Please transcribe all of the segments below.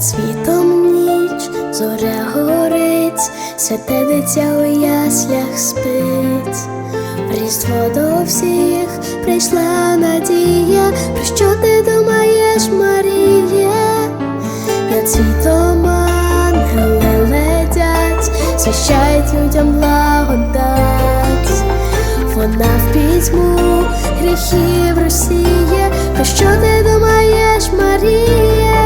світом ніч, зоря горить, святе дитя у яслях спить, різдво до всіх прийшла надія, про що ти думаєш, Марія? Над світом ангели летять, свящають людям благодать, вона в пітьму гріхів розсіє, про що ти думаєш, Марія?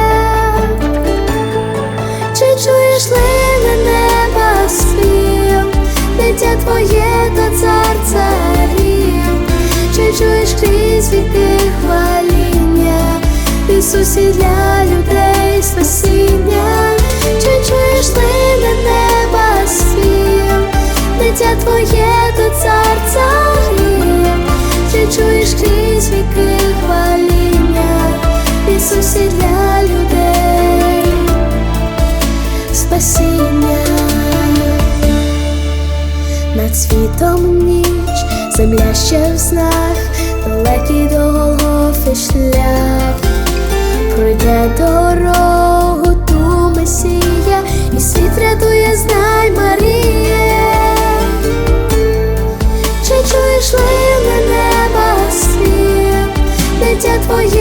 Дитя твоє то цар царів, чи чуєш крізь віки хваління, в Ісусі для людей спасіння, чи чуєш лине неба спів, дитя твоє то цар царів, чи чуєш крізь віки хваління, в Ісусі для людей. Спасіння світом ніч, земля ще в знах, далекий до Голгофи шлях, пройде дорогу ту Месія, і світ рятує, знай Марія. Чи чуєш лине неба спів, дитя твоє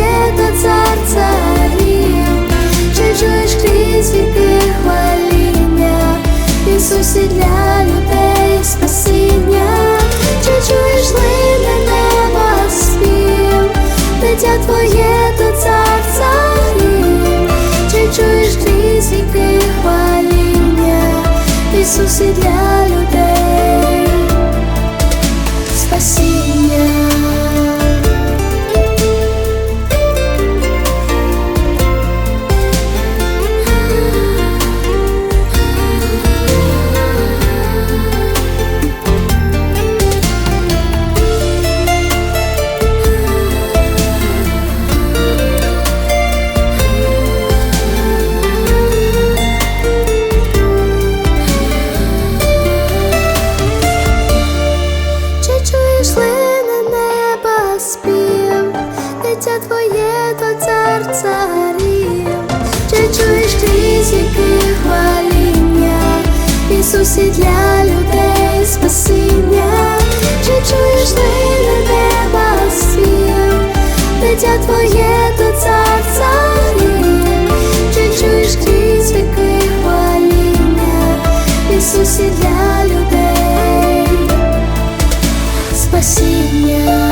твоє місці для людей спасіння, чи чуєш ти неба світ, дитя твоє до царця чи чуєш крізь віки хваління, Ісусі для людей. Спасіння.